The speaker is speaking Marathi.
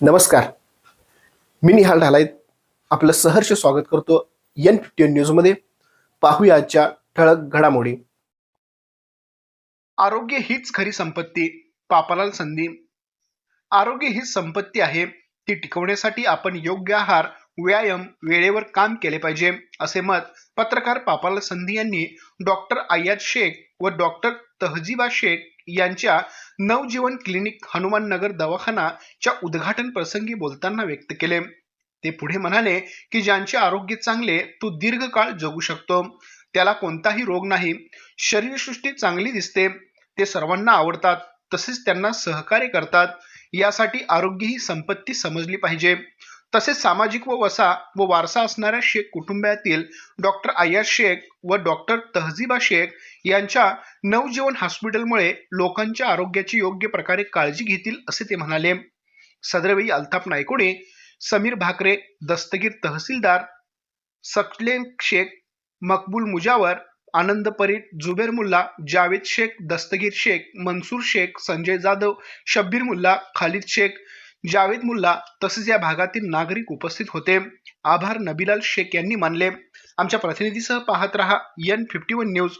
नमस्कार. मी निहाल ढालायत आपलं सहर्ष स्वागत करतो एन फिफ्टीन न्यूजमध्ये पाहूया आजच्या ठळक घडामोडी. आरोग्य हीच खरी संपत्ती पापालाल संधी. आरोग्य हीच संपत्ती आहे ती टिकवण्यासाठी आपण योग्य आहार व्यायाम वेळेवर काम केले पाहिजे असे मत पत्रकार पापाल संधी यांनी डॉक्टर अय्याद शेख व डॉक्टर तहजीबा शेख यांच्या नवजीवन क्लिनिक हनुमान नगर दवाखानाच्या उद्घाटन प्रसंगी बोलताना व्यक्त केले. ते पुढे म्हणाले की ज्यांचे आरोग्य चांगले तो दीर्घकाळ जगू शकतो. त्याला कोणताही रोग नाही. शरीरसृष्टी चांगली दिसते. ते सर्वांना आवडतात. तसेच त्यांना सहकार्य करतात. यासाठी आरोग्य ही संपत्ती समजली पाहिजे. तसेच सामाजिक व वसा व वारसा असणाऱ्या शेख कुटुंबातील डॉक्टर अय्याज शेख व डॉक्टर तहजीबा शेख यांच्या नवजीवन हॉस्पिटलमुळे लोकांच्या आरोग्याची योग्य प्रकारे काळजी घेतील असे ते म्हणाले. सदरवेळी अल्ताफ नायकोडे समीर भाकरे दस्तगीर तहसीलदार सकलेन शेख मकबूल मुजावर आनंद परीट जुबेर मुल्ला जावेद शेख दस्तगीर शेख मनसूर शेख संजय जाधव शब्बीर मुल्ला खालिद शेख जावेद मुल्ला तसेच या भागातील नागरिक उपस्थित होते. आभार नबिलाल शेख यांनी मानले. आमच्या प्रतिनिधीसह पाहत रहा एन फिफ्टी वन न्यूज